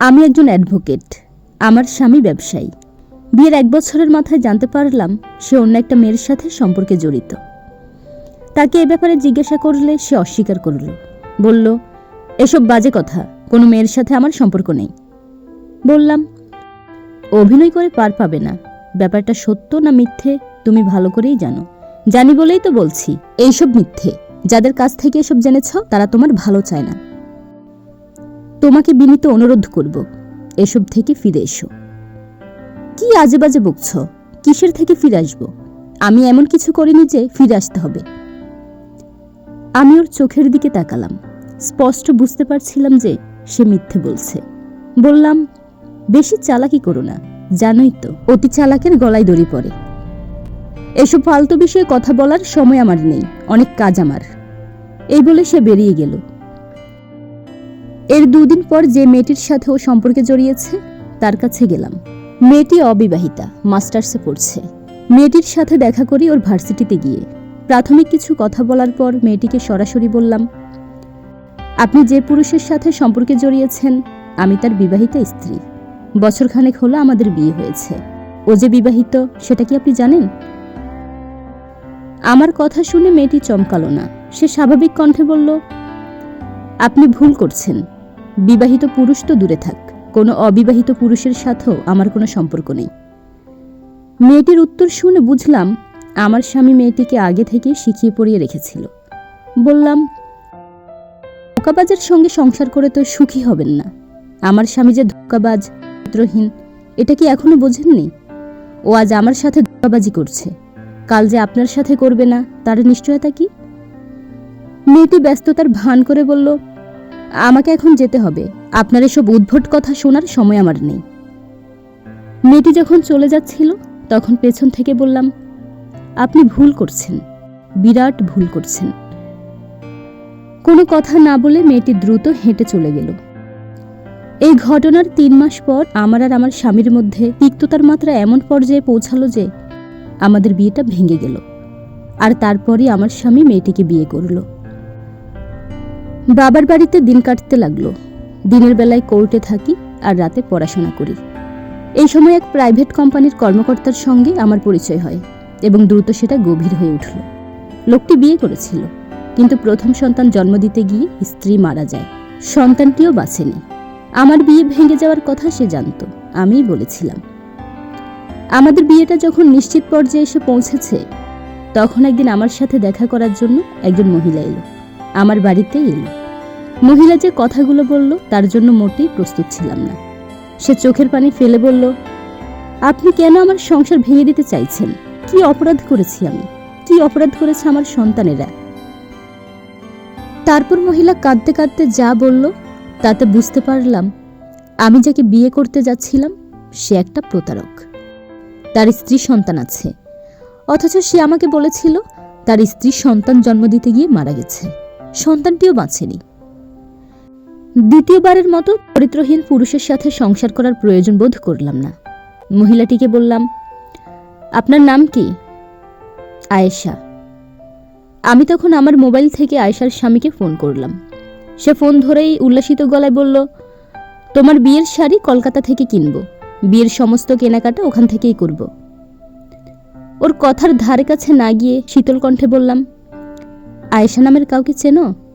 আমি একজন অ্যাডভোকেট, আমার স্বামী ব্যবসায়ী। বিয়ের এক বছরের মাথায় জানতে পারলাম সে অন্য একটা মেয়ের সাথে সম্পর্কে জড়িত। তাকে এ ব্যাপারে জিজ্ঞাসা করলে সে অস্বীকার করল। বলল, এসব বাজে কথা, কোনো মেয়ের সাথে আমার সম্পর্ক নেই। বললাম, অভিনয় করে পার পাবে না। ব্যাপারটা সত্য না মিথ্যে, তুমি ভালো করেই জানো। জানি বলেই তো বলছি, এইসব মিথ্যে। যাদের কাছ থেকে এসব জেনেছ, তারা তোমার ভালো চায় না। তোমাকে বিনীত অনুরোধ করব, এসব থেকে ফিরে এসো। কি আজে বাজে বকছ? কিসের থেকে ফিরে আসব? আমি এমন কিছু করিনি যে ফিরে আসতে হবে। আমি ওর চোখের দিকে তাকালাম। স্পষ্ট বুঝতে পারছিলাম যে সে মিথ্যে বলছে। বললাম, বেশি চালাকি করো না, জানোই তো, অতি চালাকের গলায় দড়ি পড়ে। এসব ফালতু বিষয়ে কথা বলার সময় আমার নেই, অনেক কাজ আমার। এই বলে সে বেরিয়ে গেল। এর দুদিন পর যে মেয়েটির সাথে ও সম্পর্কে জড়িয়েছে, তার কাছে গেলাম। মেয়েটি অবিবাহিতা, মাস্টার্সে পড়ছে। মেয়েটির সাথে দেখা করি ওর ভার্সিটিতে গিয়ে। প্রাথমিক কিছু কথা বলার পর মেয়েটিকে সরাসরি বললাম, আপনি যে পুরুষের সাথে সম্পর্কে জড়িয়েছেন, আমি তার বিবাহিতা স্ত্রী। বছরখানেক হলো আমাদের বিয়ে হয়েছে। ও যে বিবাহিত, সেটা কি আপনি জানেন? আমার কথা শুনে মেয়েটি চমকালো না। সে স্বাভাবিক কণ্ঠে বলল, আপনি ভুল করছেন। বিবাহিত পুরুষ তো দূরে থাক, কোনো অবিবাহিত পুরুষের সাথেও আমার কোনো সম্পর্ক নেই। মেয়েটির উত্তর শুনে বুঝলাম, আমার স্বামী মেয়েটিকে আগে থেকে শিখিয়ে পড়িয়ে রেখেছিল। বললাম, ধোকাবাজের সঙ্গে সংসার করে তো সুখী হবেন না। আমার স্বামী যে ধোকাবাজ চরিত্রহীন এটা কি এখনও বোঝেননি? ও আজ আমার সাথে ধোকাবাজি করছে। কাল যে আপনার সাথে করবে না, তার নিশ্চয়তা কি? মেয়েটি ব্যস্ততার ভান করে বলল আমাকে এখন যেতে হবে। আপনার এসব উদ্ভট কথা শোনার সময় আমার নেই। মেয়েটি যখন চলে যাচ্ছিল, তখন পেছন থেকে বললাম, আপনি ভুল করছেন। বিরাট ভুল করছেন। কোনো কথা না বলে মেয়েটি দ্রুত হেঁটে চলে গেল। এই ঘটনার তিন মাস পর আমার আর আমার স্বামীর মধ্যে তিক্ততার মাত্রা এমন পর্যায়ে পৌঁছালো যে আমাদের বিয়েটা ভেঙে গেল। আর তারপরই আমার স্বামী মেয়েটিকে বিয়ে করল। বাবার বাড়িতে দিন কাটতে লাগল। দিনের বেলায় কোর্টে থাকি আর রাতে পড়াশোনা করি। এই সময় এক প্রাইভেট কোম্পানির কর্মকর্তার সঙ্গে আমার পরিচয় হয় এবং দ্রুত সেটা গভীর হয়ে উঠল। লোকটি বিয়ে করেছিল, কিন্তু প্রথম সন্তান জন্ম দিতে গিয়ে স্ত্রী মারা যায়, সন্তানটিও বাঁচেনি। আমার বিয়ে ভেঙে যাওয়ার কথা সে জানত, আমিই বলেছিলাম। আমাদের বিয়েটা যখন নিশ্চিত পর্যায়ে এসে পৌঁছেছে, তখন একদিন আমার সাথে দেখা করার জন্য একজন মহিলা এলো, আমার বাড়িতেই এলো। মহিলা যে কথাগুলো বলল, তার জন্য মোটেই প্রস্তুত ছিলাম না। সে চোখের পানি ফেলে বলল, আপনি কেন আমার সংসার ভেঙে দিতে চাইছেন? কি অপরাধ করেছি আমি? কি অপরাধ করেছে আমার সন্তানেরা? তারপর মহিলা কাঁদতে কাঁদতে যা বলল, তাতে বুঝতে পারলাম, আমি যাকে বিয়ে করতে যাচ্ছিলাম, সে একটা প্রতারক। তার স্ত্রী সন্তান আছে। অথচ সে আমাকে বলেছিল, তার স্ত্রী সন্তান জন্ম দিতে গিয়ে মারা গেছে। সন্তানটিও বাঁচেনি। দ্বিতীয়বারের মতো চরিত্রহীন পুরুষের সাথে সংসার করার প্রয়োজন বোধ করলাম না। মহিলাটিকে বললাম, আপনার নাম কি? আয়েশা। আমি তখন আমার মোবাইল থেকে আয়েশার স্বামীকে ফোন করলাম। সে ফোন ধরেই উল্লাসিত গলায় বলল, তোমার বিয়ের শাড়ি কলকাতা থেকে কিনব। বিয়ের সমস্ত কেনাকাটা ওখান থেকেই করব। ওর কথার ধারে কাছে না গিয়ে শীতল কণ্ঠে বললাম, আয়েশা নামের কাউকে চেনো?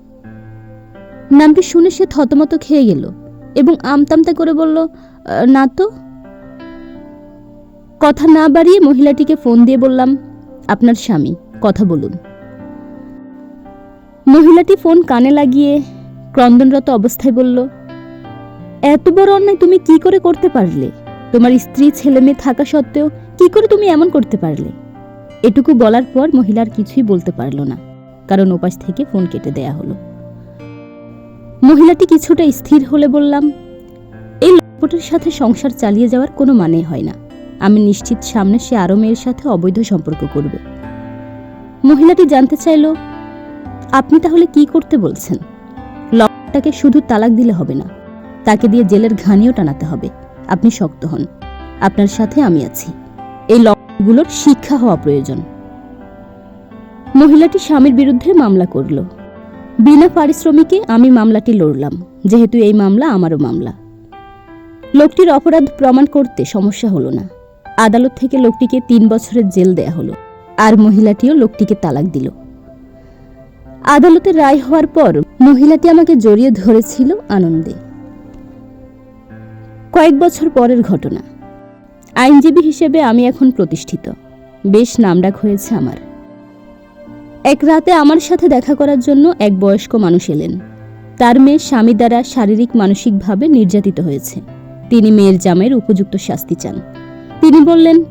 নামটি শুনে সে থতমত খেয়ে গেল এবং আমতামতা করে বলল না তো। কথা না বাড়িয়ে মহিলাটিকে ফোন দিয়ে বললাম, আপনার স্বামী, কথা বলুন। মহিলাটি ফোন কানে লাগিয়ে ক্রন্দনরত অবস্থায় বলল, এত বড় অন্যায় তুমি কি করে করতে পারলে? তোমার স্ত্রী ছেলে মেয়ে থাকা সত্ত্বেও কি করে তুমি এমন করতে পারলে? এটুকু বলার পর মহিলার কিছুই বলতে পারল না, কারণ ওপাশ থেকে ফোন কেটে দেয়া হলো। মহিলাটি কিছুটা স্থির হলে বললাম, এই লম্পটের সাথে সংসার চালিয়ে যাওয়ার কোনো মানে হয় না। আমি নিশ্চিত সামনে সে আরও মেয়ের সাথে অবৈধ সম্পর্ক করবে। মহিলাটি জানতে চাইল, আপনি তাহলে কি করতে বলছেন? লকটাকে শুধু তালাক দিলে হবে না, তাকে দিয়ে জেলের ঘানিও টানাতে হবে। আপনি শক্ত হন। আপনার সাথে আমি আছি। এই লকগুলোর শিক্ষা হওয়া প্রয়োজন মহিলাটি স্বামীর বিরুদ্ধে মামলা করল। বিনা পারিশ্রমিকে আমি মামলাটি লড়লাম, যেহেতু এই মামলা আমারও মামলা। লোকটির অপরাধ প্রমাণ করতে সমস্যা হলো না। আদালত থেকে লোকটিকে তিন বছরের জেল দেয়া হলো, আর মহিলাটিও লোকটিকে তালাক দিল। আদালতের রায় হওয়ার পর মহিলাটি আমাকে জড়িয়ে ধরেছিল আনন্দে। কয়েক বছর পরের ঘটনা। আইনজীবী হিসেবে আমি এখন প্রতিষ্ঠিত। বেশ নামডাক হয়েছে আমার। এক রাতে আমার সাথে দেখা করার জন্য এক বয়স্ক মানুষ এলেন। তার মেয়ে স্বামী দ্বারা শারীরিক, মানসিকভাবে নির্যাতিত হয়েছে। তিনি মেয়ের জামের উপযুক্ত শাস্তি চান। তিনি বললেন,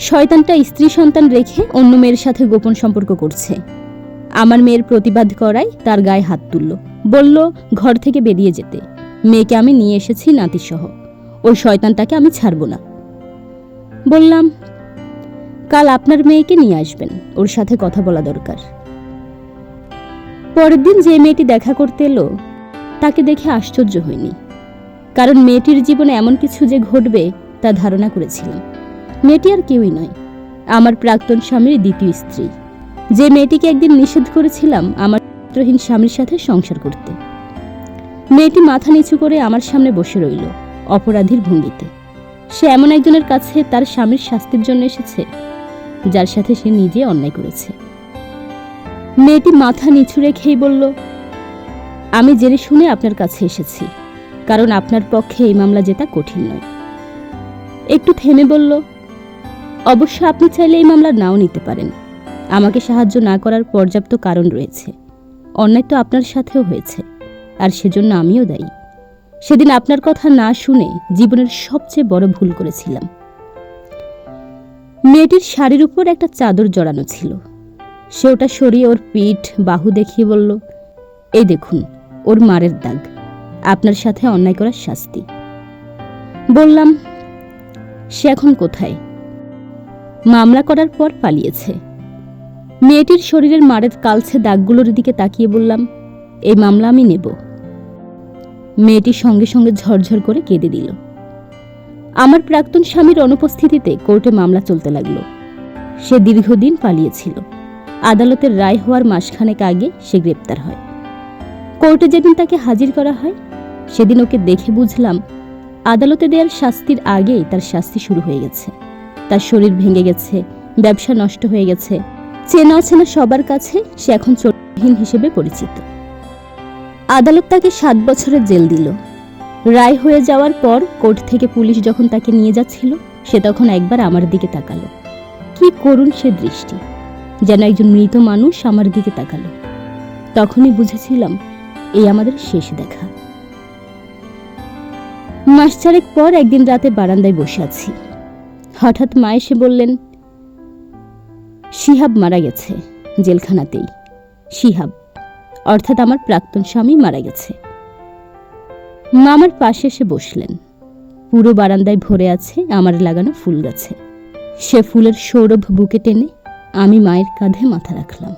শয়তানটা স্ত্রী সন্তান রেখে অন্য মেয়ের সাথে গোপন সম্পর্ক করছে। আমার মেয়ের প্রতিবাদ করায় তার গায়ে হাত তুলল। বলল, ঘর থেকে বেরিয়ে যেতে। মেয়েকে আমি নিয়ে এসেছি নাতিসহ। ওই শয়তানটাকে আমি ছাড়ব না। বললাম কাল আপনার মেয়েকে নিয়ে আসবেন। ওর সাথে কথা বলা দরকার। পরের দিন যে মেয়েটি দেখা করতে এলো, তাকে দেখে আশ্চর্য হয়নি কারণ মেয়েটির জীবনে এমন কিছু যে ঘটবে, তা ধারণা করেছিলাম। মেয়েটি আর কেউই নয়, আমার প্রাক্তন স্বামীর দ্বিতীয় স্ত্রী। যে মেয়েটিকে একদিন নিষেধ করেছিলাম, আমার পুত্রহীন স্বামীর সাথে সংসার করতে। মেয়েটি মাথা নিচু করে আমার সামনে বসে রইল, অপরাধীর ভঙ্গিতে। সে এমন একজনের কাছে তার স্বামীর শাস্তির জন্য এসেছে যার সাথে সে নিজে অন্যায় করেছে। মেয়েটি মাথা নিচু রেখেই বলল, আমি জেনে শুনে আপনার কাছে এসেছি, কারণ আপনার পক্ষে এই মামলা জেতা কঠিন নয়। একটু থেমে বলল, অবশ্য আপনি চাইলে এই মামলা নাও নিতে পারেন। আমাকে সাহায্য না করার পর্যাপ্ত কারণ রয়েছে। অন্যায় তো আপনার সাথেও হয়েছে, আর সেজন্য আমিও দায়ী। সেদিন আপনার কথা না শুনে জীবনের সবচেয়ে বড় ভুল করেছিলাম। মেয়েটির শাড়ির উপর একটা চাদর জড়ানো ছিল। সে ওটা সরিয়ে ওর পিঠ, বাহু দেখিয়ে বলল, এই দেখুন, ওর মারের দাগ। আপনার সাথে অন্যায় করার শাস্তি। বললাম, সে এখন কোথায়? মামলা করার পর পালিয়েছে। মেয়েটির শরীরের মারের কালছে দাগগুলোর দিকে তাকিয়ে বললাম, এই মামলা আমি নেব। মেয়েটি সঙ্গে সঙ্গে ঝরঝর করে কেঁদে দিল। আমার প্রাক্তন স্বামীর অনুপস্থিতিতে কোর্টে মামলা চলতে লাগল। সে দীর্ঘদিন পালিয়েছিল। আদালতের রায় হওয়ার মাসখানেক আগে সে গ্রেপ্তার হয়। কোর্টে যেদিন তাকে হাজির করা হয়, সেদিন ওকে দেখে বুঝলাম আদালতে দেওয়ার শাস্তির আগেই তার শাস্তি শুরু হয়ে গেছে। তার শরীর ভেঙে গেছে, ব্যবসা নষ্ট হয়ে গেছে। চেনা অচেনা সবার কাছে সে এখন চরিত্রহীন হিসেবে পরিচিত। আদালত তাকে সাত বছরের জেল দিল। রায় হয়ে যাওয়ার পর কোর্ট থেকে পুলিশ যখন তাকে নিয়ে যাচ্ছিল, সে তখন একবার আমার দিকে তাকালো। কি করুণ সে দৃষ্টি, যেন একজন মৃত মানুষ আমার দিকে তাকালো। তখনই বুঝেছিলাম, এই আমাদের শেষ দেখা। মাস চারেক পর একদিন রাতে বারান্দায় বসে আছি। হঠাৎ মা এসে বললেন, শিহাব মারা গেছে, জেলখানাতেই। শিহাব, অর্থাৎ আমার প্রাক্তন স্বামী মারা গেছে। মা আমার পাশে এসে বসলেন। পুরো বারান্দায় ভরে আছে আমার লাগানো ফুল গাছে। সে ফুলের সৌরভ বুকে টেনে আমি মায়ের কাঁধে মাথা রাখলাম।